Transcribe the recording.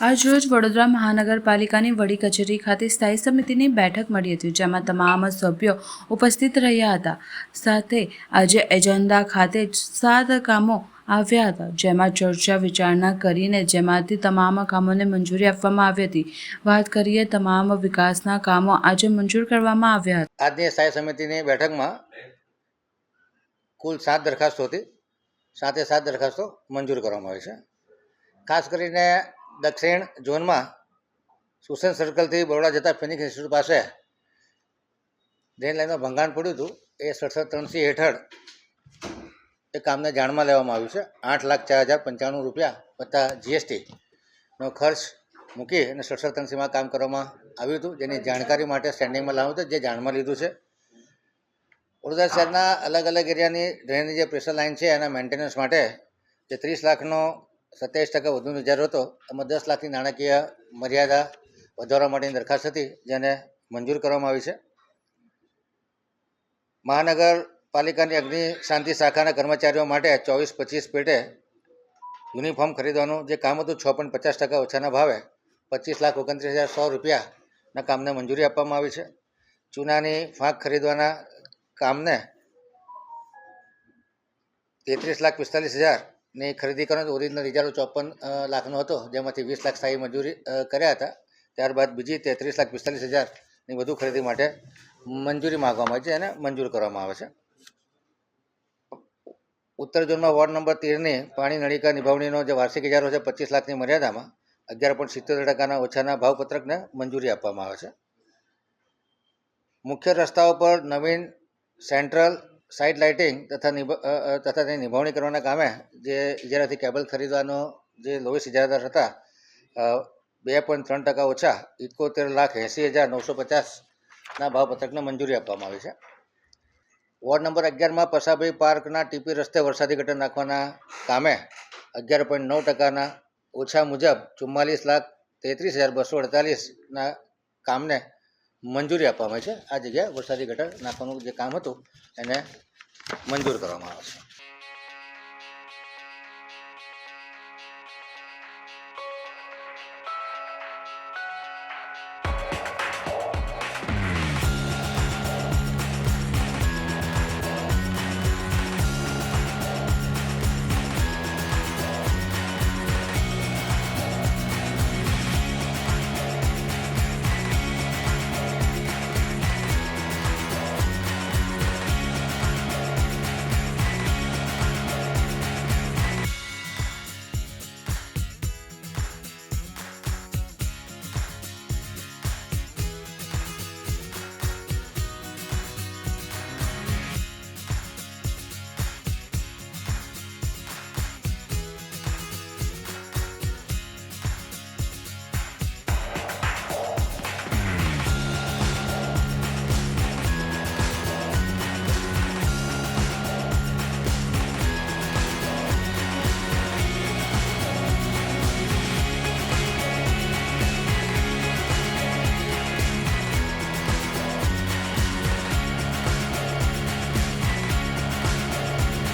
આજરોજ વડોદરા મહાનગરપાલિકાની વડી કચેરી ખાતે સ્થાયી સમિતિની બેઠક મળી હતી, જેમાં તમામ સભ્યો ઉપસ્થિત રહ્યા હતા. સાથે આજે એજન્ડા ખાતે સાત કામો આવ્યા હતા, જેમાં ચર્ચા વિચારણા કરીને જેમાંથી તમામ કામોને મંજૂરી આપવામાં આવી હતી. વાત કરીએ તમામ વિકાસના કામો આજે મંજૂર કરવામાં આવ્યા હતા. આજની સ્થાયી સમિતિની બેઠકમાં કુલ સાત દરખાસ્તો હતી. સાતે સાત દરખાસ્તો મંજૂર કરવામાં આવી છે. ખાસ કરીને દક્ષિણ ઝોનમાં સુસેન સર્કલથી બરોડા જતા ફિનિક્સ ઇન્સ્ટિટ્યૂટ પાસે ડ્રેન લાઈનમાં ભંગાણ પડ્યું હતું. એ સડસઠ ત્રણસી હેઠળ એ કામને જાણમાં લેવામાં આવ્યું છે. આઠ લાખ ચાર હજાર પંચાણું રૂપિયા વત્તા જીએસટીનો ખર્ચ મૂકી અને સડસઠ ત્રણસીમાં કામ કરવામાં આવ્યું હતું. જેની જાણકારી માટે સ્ટેન્ડિંગમાં લાવ્યું હતું. જે જાણમાં લીધું છે. વડોદરા શહેરના અલગ અલગ એરિયાની ડ્રેનની જે પ્રેશર લાઇન છે એના મેન્ટેનન્સ માટે જે ત્રીસ લાખનો સત્યાવીસ ટકા વધુનો ઇજારો હતો, એમાં દસ લાખની નાણાકીય મર્યાદા વધારવા માટેની દરખાસ્ત હતી, જેને મંજૂર કરવામાં આવી છે. મહાનગરપાલિકાની અગ્નિ શાંતિ શાખાના કર્મચારીઓ માટે ચોવીસ પચીસ પેટે યુનિફોર્મ ખરીદવાનું જે કામ હતું, છ પોઈન્ટ પચાસ ટકા ઓછાના ભાવે પચીસ લાખ ઓગણત્રીસ હજાર સો રૂપિયાના કામને મંજૂરી આપવામાં આવી છે. ચૂનાની ફાંક ખરીદવાના કામને તેત્રીસ લાખ પિસ્તાલીસ હજારની ખરીદી કરવાનો ઓરિજિનલ ઇજારો ચોપન લાખનો હતો, જેમાંથી વીસ લાખ સ્થાયી મંજૂરી કર્યા હતા. ત્યારબાદ બીજી તેત્રીસ લાખ પિસ્તાલીસ હજારની વધુ ખરીદી માટે મંજૂરી માગવામાં આવે છે અને મંજૂર કરવામાં આવે છે. ઉત્તર ઝોનમાં વોર્ડ નંબર તેરની પાણી નળિકા નિભાવણીનો જે વાર્ષિક ઇજારો છે પચીસ લાખની મર્યાદામાં, અગિયાર પોઈન્ટ સિત્તેર ટકાના ઓછાના ભાવપત્રકને મંજૂરી આપવામાં આવે છે. મુખ્ય રસ્તાઓ પર નવીન સેન્ટ્રલ સાઇડ લાઇટિંગ તથા તથા તેની નિભાવણી કરવાના કામે જે ઇજારાથી કેબલ ખરીદવાનો જે લોએસ ઇજારાદાર હતા બે પોઈન્ટ ત્રણ ટકા ઓછા ઇકોતેર લાખ એંસી હજાર નવસો પચાસના ભાવપત્રકને મંજૂરી આપવામાં આવી છે. વોર્ડ નંબર અગિયારમાં પસાભાઈ પાર્કના ટીપી રસ્તે વરસાદી ગટર નાખવાના કામે અગિયાર પોઈન્ટ નવ ટકાના ઓછા મુજબ ચુમ્માલીસ લાખ તેત્રીસ હજાર બસો અડતાલીસના કામને મંજૂરી આપવામાં આવી છે. આ જગ્યાએ વરસાદી ગટર નાખવાનું જે કામ હતું, એને મંજૂર કરવામાં આવે છે.